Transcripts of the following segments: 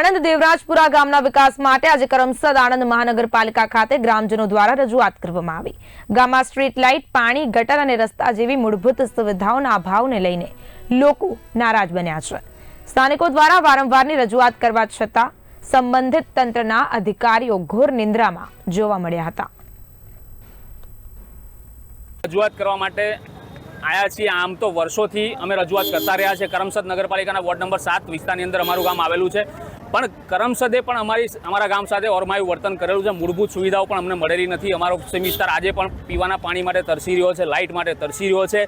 આણંદ દેવરાજપુરા ગામના વિકાસ માટે આજે કરમસદ આણંદ મહાનગરપાલિકા ખાતે ગ્રામજનો દ્વારા રજૂઆત કરવામાં આવી. ગામમાં સ્ટ્રીટ લાઇટ, પાણી, ગટર અને રસ્તા જેવી મૂળભૂત સુવિધાઓના અભાવને લઈને લોકો નારાજ બન્યા છે. સ્થાનિકો દ્વારા વારંવારની રજૂઆત કરવા છતાં સંબંધિત તંત્રના અધિકારીઓ ઘોર નિંદ્રામાં જોવા મળ્યા હતા. રજૂઆત કરવા માટે આયા છીએ. આમ તો વર્ષોથી અમે રજૂઆત કરતા રહ્યા છે કરમસદ નગરપાલિકાના વોર્ડ નંબર સાત વિસ્તારની અંદર અમારું ગામ આવેલું છે. પણ કરમસદે પણ અમારી અમારા ગામ સાથે ઓરમાયું વર્તન કરેલું છે. મૂળભૂત સુવિધાઓ પણ અમને મળેલી નથી. અમારો વિસ્તાર આજે પણ પીવાના પાણી માટે તરસી રહ્યો છે, લાઇટ માટે તરસી રહ્યો છે.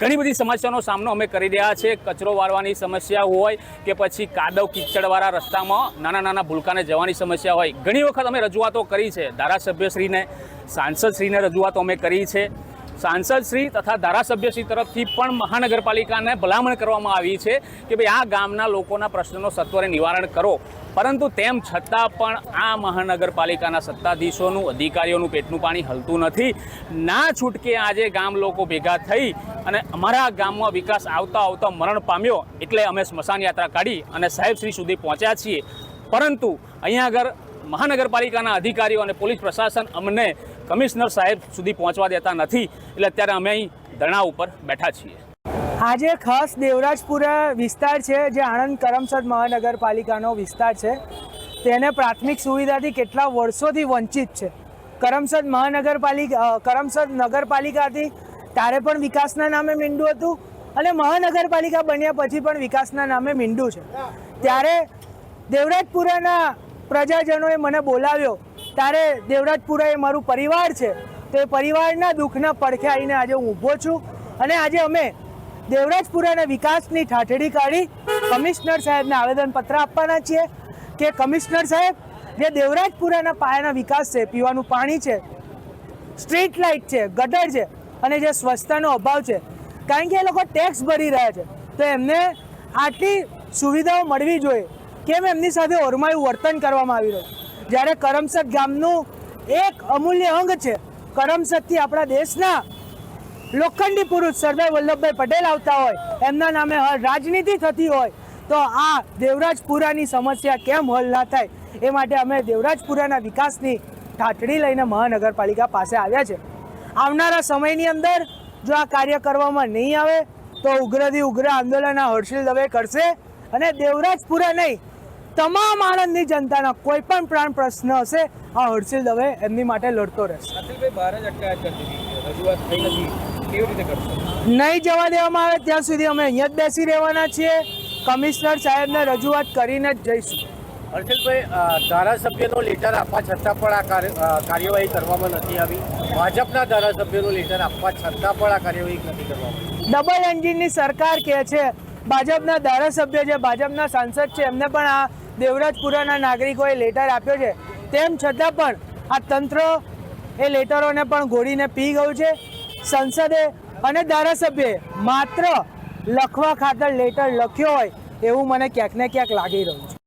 ઘણી બધી સમસ્યાનો સામનો અમે કરી રહ્યા છીએ. કચરો વાળવાની સમસ્યા હોય કે પછી કાદવ કિચડવાળા રસ્તામાં નાના નાના ભૂલકાને જવાની સમસ્યા હોય. ઘણી વખત અમે રજૂઆતો કરી છે. ધારાસભ્યશ્રીને, સાંસદશ્રીને રજૂઆતો અમે કરી છે. સાંસદશ્રી તથા ધારાસભ્યશ્રી તરફથી પણ મહાનગરપાલિકાને ભલામણ કરવામાં આવી છે કે ભાઈ આ ગામના લોકોના પ્રશ્નનો સત્વરે નિવારણ કરો. પરંતુ તેમ છતાં પણ આ મહાનગરપાલિકાના સત્તાધીશોનું, અધિકારીઓનું પેટનું પાણી હલતું નથી. ના છૂટકે આજે ગામ લોકો ભેગા થઈ અને અમારા ગામમાં વિકાસ આવતા આવતા મરણ પામ્યો એટલે અમે સ્મશાન યાત્રા કાઢી અને સાહેબશ્રી સુધી પહોંચ્યા છીએ. પરંતુ અહીંયા આગળ મહાનગરપાલિકાના અધિકારીઓ અને પોલીસ પ્રશાસન અમને કમિશનર સાહેબ સુધી પહોંચવા દેતા નથી. એટલે અત્યારે અમે અહીં ધરણા ઉપર બેઠા છીએ. આજે ખાસ દેવરાજપુરા વિસ્તાર છે, જે આણંદ કરમસદ મહાનગરપાલિકાનો વિસ્તાર છે. તેને પ્રાથમિક સુવિધાથી કેટલા વર્ષોથી વંચિત છે. કરમસદ મહાનગરપાલિકા કરમસદ નગરપાલિકાથી ત્યારે પણ વિકાસના નામે મીંડું હતું અને મહાનગરપાલિકા બન્યા પછી પણ વિકાસના નામે મીંડું છે. ત્યારે દેવરાજપુરાના પ્રજાજનોએ મને બોલાવ્યો. ત્યારે દેવરાજપુરા એ મારું પરિવાર છે, તો એ પરિવારના દુઃખના પડખે આવીને આજે હું ઊભો છું. અને આજે અમે દેવરાજપુરાના વિકાસની ઠાઠડી કાઢી કમિશનર સાહેબને આવેદનપત્ર આપવાના છીએ કે કમિશનર સાહેબ, જે દેવરાજપુરાના પાયાના વિકાસ છે, પીવાનું પાણી છે, સ્ટ્રીટ લાઇટ છે, ગટર છે અને જે સ્વચ્છતાનો અભાવ છે, કારણ કે એ લોકો ટેક્સ ભરી રહ્યા છે. તો એમને આટલી સુવિધાઓ મળવી જોઈએ. કેમ એમની સાથે ઓરમાયું વર્તન કરવામાં આવી રહ્યું? જ્યારે કરમસદ ગામનું એક અમૂલ્ય અંગ છે, કરમસદથી આપણા દેશના લોખંડી પુરુષ સરદાર વલ્લભભાઈ પટેલ આવતા હોય, એમના નામે રાજનીતિ થતી હોય, તો આ દેવરાજપુરાની સમસ્યા કેમ હલ ના થાય? એ માટે અમે દેવરાજપુરાના વિકાસની ઠાટડી લઈને મહાનગરપાલિકા પાસે આવ્યા છે. આવનારા સમયની અંદર જો આ કાર્ય કરવામાં નહીં આવે, તો ઉગ્રથી ઉગ્ર આંદોલન હર્ષિલ દવે કરશે અને દેવરાજપુરા નહીં તમામ આણંદની જનતાના કોઈ પણ પ્રાણ પ્રશ્ન હશે આ હર્ષિલ દવે એમની માટે લડતો રહેશે. અતુલભાઈ બહાર અટકાયત કરી રજૂઆત થઈ નથી. કેવી રીતે કરશો? નહીં જવા દેવામાં આવે ત્યાં સુધી અમે અહીંયા જ બેસી રહેવાના છીએ. કમિશનર સાહેબને રજૂઆત કરીને જ જઈશું. હર્ષિલભાઈ ધારાસભ્યનો લેટર આપવા છતાં પણ આ કાર્ય- કાર્યવાહી કરવામાં નથી આવી. ભાજપના ધારાસભ્યનો લેટર આપવા છતાં પણ આ કાર્યવાહી નથી કરવામાં ડબલ એન્જિનની સરકાર કહે છે ભાજપના ધારાસભ્ય છે, ભાજપના સાંસદ છે, એમને પણ આ દેવરાજપુરાના નાગરિકોએ લેટર આપ્યો છે. તેમ છતાં પણ આ તંત્ર એ લેટરોને પણ ઘોડીને પી ગયું છે. સંસદે અને ધારાસભ્યએ માત્ર લખવા ખાતર લેટર લખ્યો હોય એવું મને ક્યાંક ને ક્યાંક લાગી રહ્યું છે.